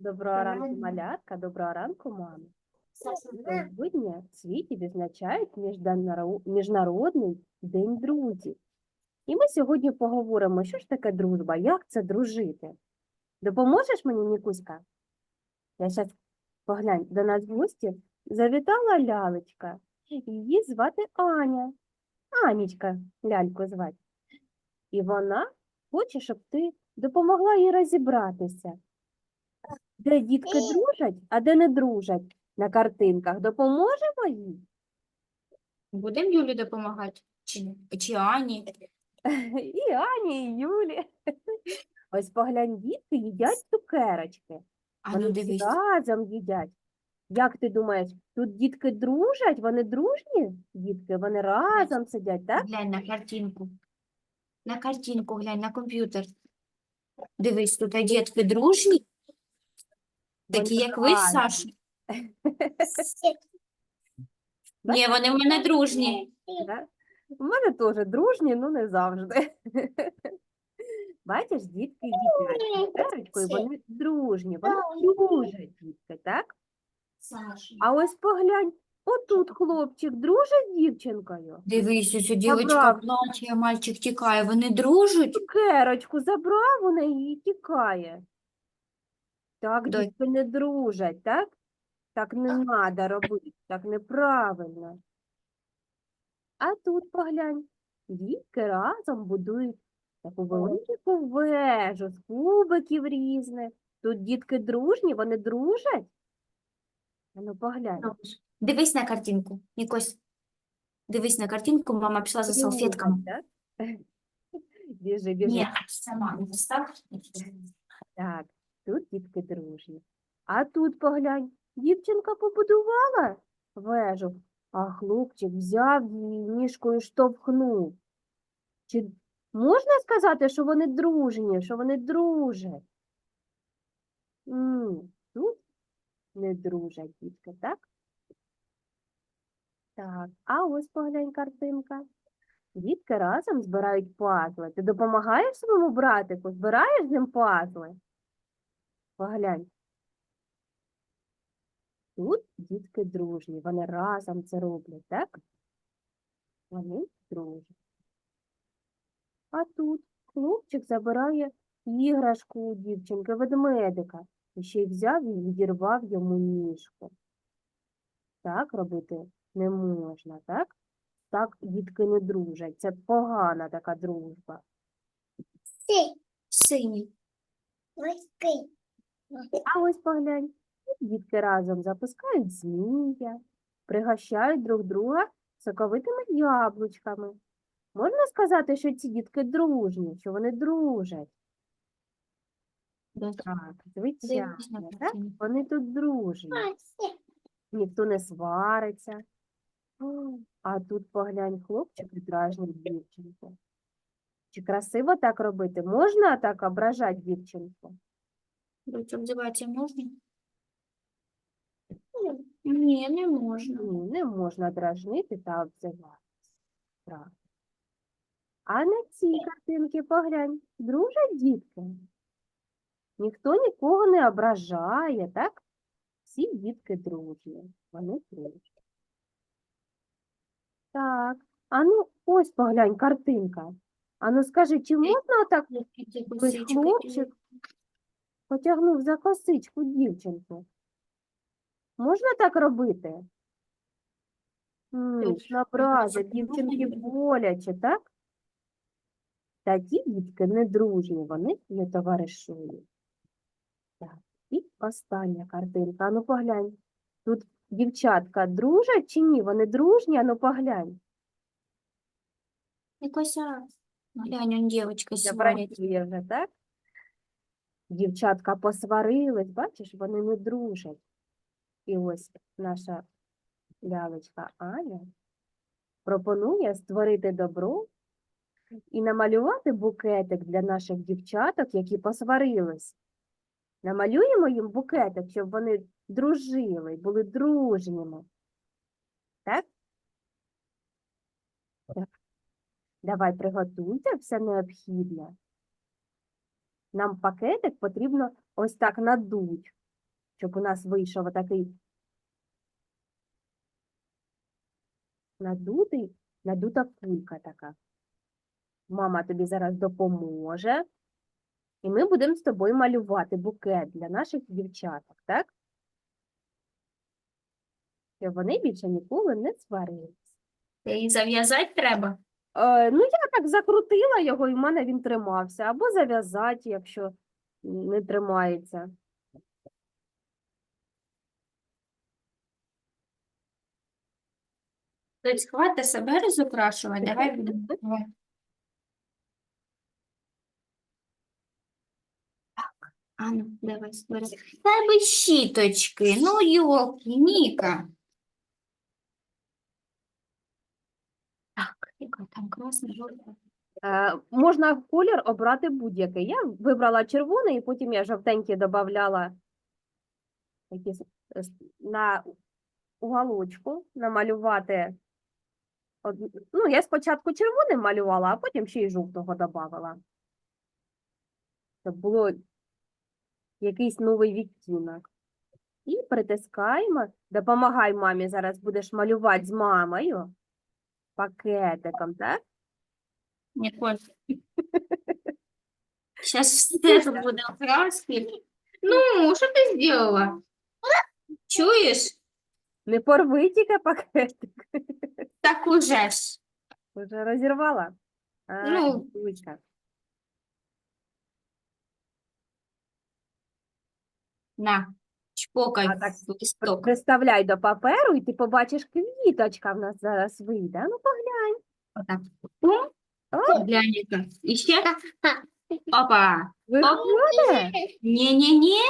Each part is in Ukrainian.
Доброго ранку, малятка, доброго ранку, мама. Сьогодні в світі відзначають Міжнародний день друзів. І ми сьогодні поговоримо, що ж таке дружба, як це дружити. Допоможеш мені, Нікуська? Я зараз поглянь, до нас в гості завітала лялечка. Її звати Аня. Анічка, ляльку звати. І вона хоче, щоб ти допомогла їй розібратися. Де дітки дружать, а де не дружать на картинках. Допоможемо їй? Будемо Юлі допомагати? Чи, чи Ані? І Ані, і Юлі. Ось поглянь, дітки їдять цукерочки. А Вони ну дивись. разом їдять. Як ти думаєш, тут дітки дружать? Вони дружні дітки? Вони разом сидять, так? Глянь на картинку. На картинку глянь, на комп'ютер. Дивись, тут дітки дружні, такі, як ви разом. Ні, вони в мене дружні. Да? У мене теж дружні, ну не завжди. Бачиш, дітки і вони дружні, вони дружать, дітки, так? А ось поглянь, отут хлопчик дружить з дівчинкою. Дивись, ось дівчинка Забрав. плаче, а мальчик тікає. Вони дружать? Цукерочку забрав у неї і тікає. Так, Дой. дітки не дружать, так? Так не треба робити, так неправильно. А тут поглянь, дітки разом будують таку велику вежу з кубиків різних. Тут дітки дружні, вони дружать. А Ну, поглянь. Дивись на картинку, Нікось. Дивись на картинку, мама пішла за салфетками. Біжи, біжи. Ні, сама не став. Так, тут дітки дружні. А тут поглянь, дівчинка побудувала вежу, а хлопчик взяв її ніжкою штовхнув. Чи можна сказати, що вони дружні, що вони дружать? Ні, тут не дружать дітки, так? Так, а ось поглянь картинка. Дітки разом збирають пазли. Ти допомагаєш своєму братику? Збираєш з ним пазли? Поглянь. Тут дітки дружні, вони разом це роблять, так? Вони дружать. А тут хлопчик забирає іграшку у дівчинки, ведмедика, і ще й взяв і відірвав йому ніжку. Так робити не можна, так? Так дітки не дружать. Це погана така дружба. Синій. А ось поглянь, дітки разом запускають змія, пригощають друг друга соковитими яблучками. Можна сказати, що ці дітки дружні, що вони дружать? Так, звичайно, так? Вони тут дружні, ніхто не свариться. А тут поглянь, хлопчик і дражнить дівчинку. Чи красиво так робити? Можна так ображати дівчинку? Доця, обзиватися можна? Ні, не можна. Ні, не можна дражнити та обзиватися. А на цій картинці поглянь, дружать дітки. Ніхто нікого не ображає, так? Всі дітки дружні, вони дружать. Так, а ну ось поглянь, картинка. А ну скажи, чи можна так ось хлопчик потягнув за косичку дівчинку? Можна так робити? Набраза, дівчинки боляче, так? Такі дітки не дружні, вони не товаришують. Так, і остання картинка. Ану поглянь. Тут дівчатка дружать чи ні? Вони дружні, ану поглянь. Якося, глянь, он дівчинка Я сварять. вже, так? Дівчатка посварились, бачиш, вони не дружать. І ось наша лялечка Аня пропонує створити добро і намалювати букетик для наших дівчаток, які посварились. Намалюємо їм букетик, щоб вони дружили, були дружніми. Так? Так. Давай приготуйте все необхідне. нам пакетик потрібно ось так надуть, щоб у нас вийшов такий надутий, надута кулька така. Мама тобі зараз допоможе. І ми будемо з тобою малювати букет для наших дівчаток, так? Щоб вони більше ніколи не сварились. Її зав'язати треба. Е, ну, я так закрутила його, і в мене він тримався. Або зав'язати, якщо не тримається. Тобто, хвата себе розукрашувати, давай будемо. Так, а ну, давай. Дай би щіточки, ну йолки, Ніка. Так, там красна, жовта. Е, можна колір обрати будь-який. Я вибрала червоний, і потім я жовтенький додавала на уголочку намалювати. Ну, я спочатку червоним малювала, а потім ще й жовтого додавала. Щоб було якийсь новий відтінок. І притискаємо. Допомагай мамі, зараз будеш малювати з мамою пакетиком, так? Ніколь. Зараз все тут буде краски. Ну, що ти зробила? Чуєш? Не порви тільки пакетик. Так уже ж. Уже розірвала? А, Ну. Юлька. На, Чпокай А так в листок. Приставляй до паперу, і ти побачиш квіточка в нас зараз вийде. Ну, поглянь. Отак. О. Глянь, яка. І ще. Опа. Виходить? Ні-ні-ні.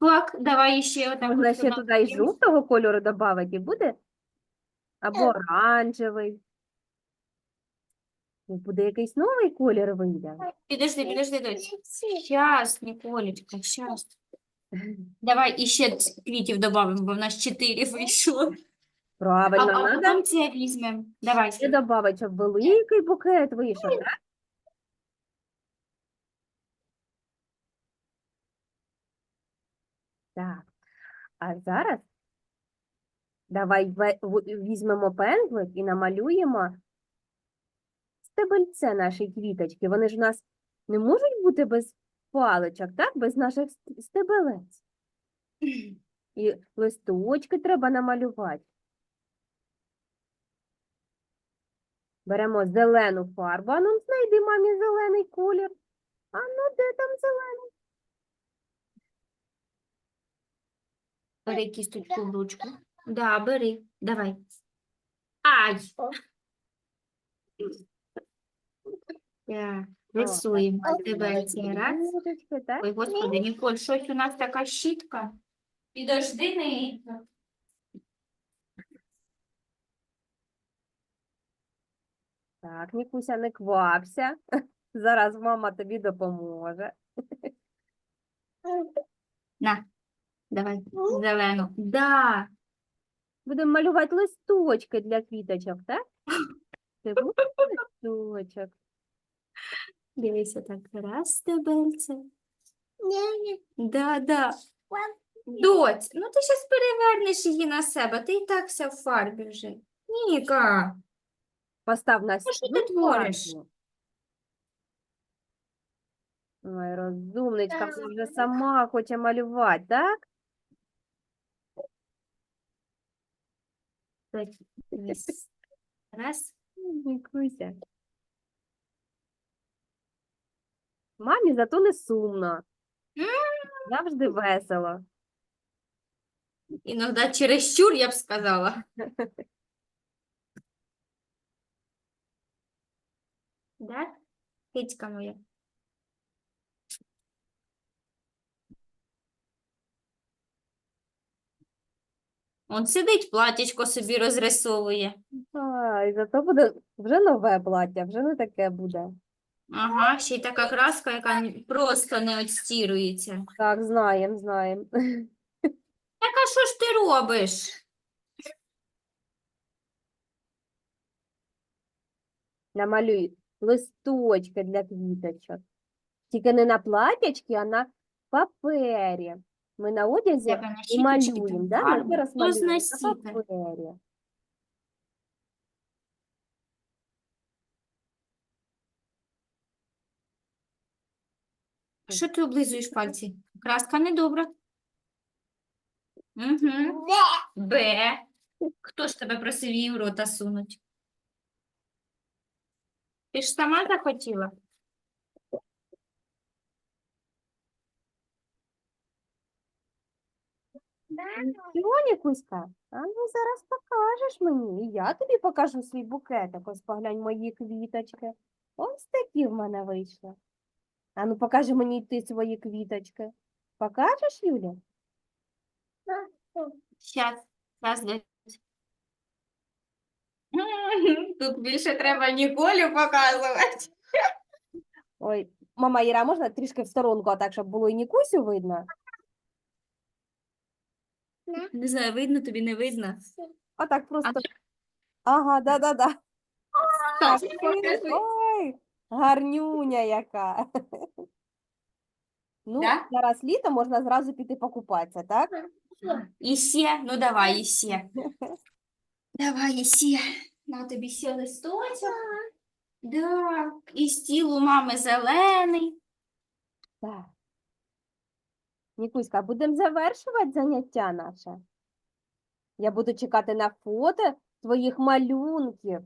Так, давай ще отак. Можна ще туди і жовтого кольору додати, і буде. Або оранжевий. Буде якийсь новий колір вийде. Підожди, підожди, дочь. Щас, Ніколечка, щас. Давай іще квітів додамо, бо в нас чотири вийшло. Правильно, а треба потім це візьмемо. Давай. ще додати, щоб великий букет вийшов, так? Так. А зараз давай ве- в- візьмемо пензлик і намалюємо стебельце нашої квіточки. Вони ж у нас не можуть бути без паличок, так? Без наших стебелець. І листочки треба намалювати. Беремо зелену фарбу. А ну знайди мамі зелений колір. А ну де там зелений? Бери кісточку в ручку. Да, бери. Давай. Ай! Так, рисуємо тебе цей раз. Ой, господи, Ніколь, щось у нас така щітка. Підожди не. Так, Нікуся, не квапся. Зараз мама тобі допоможе. На, давай, зелену. Да. Будемо малювати листочки для квіточок, так? Це буде листочок. Дивися так, раз стебельце. Да, да. Доць, ну ти зараз перевернеш її на себе, ти і так вся в фарбі вже. Ніка, Постав на Ну, що ти твориш? фарбу. Ой, розумничка, вона вже сама хоче малювати, так? Так, дивись. Раз. Нікуся. Мамі зато не сумно. Завжди весело. Іноді чересчур, я б сказала. Да? Кицька моя. Он сидить, платічко собі розрисовує. Ай, зато буде вже нове плаття, вже не таке буде. Ага, ще й така краска, яка просто не відстірується. Так, знаємо, знаємо. Так, а що ж ти робиш? Намалюй листочки для квіточок. Тільки не на платячки, а на папері. Ми на одязі на і малюємо, там да? Ми зараз малюємо на папері. Що ти облизуєш пальці? Краска недобра. Угу. Б. Хто ж тебе просив її в рота сунуть? Ти ж сама захотіла? Чого, Кузька? А ну зараз покажеш мені. І я тобі покажу свій букетик. Ось поглянь мої квіточки. Ось такі в мене вийшли. А ну покажи мені ти свої квіточки. Покажеш, Юля? Щас, щас, дядь. Тут більше треба Ніколю показувати. Ой, мама Іра, можна трішки в сторонку, а так, щоб було і Нікусю видно? Не знаю, видно тобі, не видно. А так просто. Ага, да-да-да. Так. Ой, гарнюня яка. Ну, Да? зараз літо, можна зразу піти покупатися, так? І ще, ну давай, і ще. Давай, і ще. На тобі ще листочок. Да. І стіл у мами зелений. Так. Нікуська, будемо завершувати заняття наше. Я буду чекати на фото твоїх малюнків.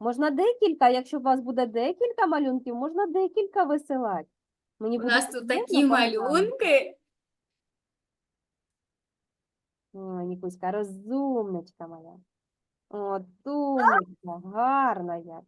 Можна декілька, якщо у вас буде декілька малюнків, можна декілька висилати. Мені У буде нас тут приємно такі поглянути. малюнки. Ой, Нікуська, розумничка моя. От, умничка, гарна я.